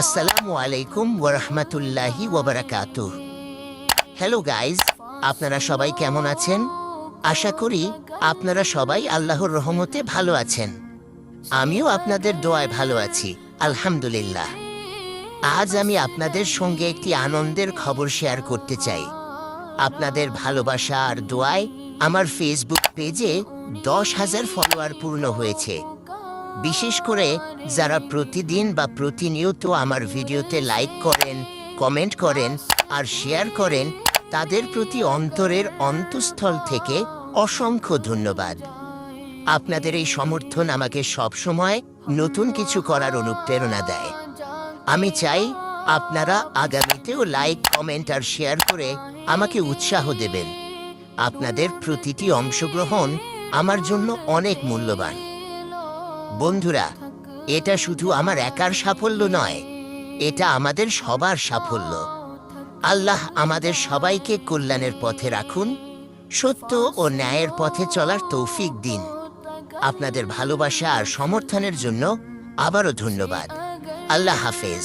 আসসালামু আলাইকুম ওরহমতুল্লাহি ওবরাকাত হ্যালো গাইজ আপনারা সবাই কেমন আছেন? আশা করি আপনারা সবাই আল্লাহর রহমতে ভালো আছেন। আমিও আপনাদের দোয়ায় ভালো আছি, আলহামদুলিল্লাহ। আজ আমি আপনাদের সঙ্গে একটি আনন্দের খবর শেয়ার করতে চাই। আপনাদের ভালোবাসা আর দোয়ায় আমার ফেসবুক পেজে দশ হাজার ফলোয়ার পূর্ণ হয়েছে। বিশেষ করে যারা প্রতিদিন বা প্রতিনিয়ত আমার ভিডিওতে লাইক করেন কমেন্ট করেন আর শেয়ার করেন, তাদের প্রতি অন্তরের অন্তঃস্থল থেকে অসংখ্য ধন্যবাদ। আপনাদের এই সমর্থন আমাকে সবসময় নতুন কিছু করার অনুপ্রেরণা দেয়। আমি চাই আপনারা আগামীতেও লাইক কমেন্ট আর শেয়ার করে আমাকে উৎসাহ দেবেন। আপনাদের প্রতিটি অংশগ্রহণ আমার জন্য অনেক মূল্যবান। বন্ধুরা, এটা শুধু আমার একার সাফল্য নয়, এটা আমাদের সবার সাফল্য। আল্লাহ আমাদের সবাইকে কল্যাণের পথে রাখুন, সত্য ও ন্যায়ের পথে চলার তৌফিক দিন। আপনাদের ভালোবাসা আর সমর্থনের জন্য আবারও ধন্যবাদ। আল্লাহ হাফেজ।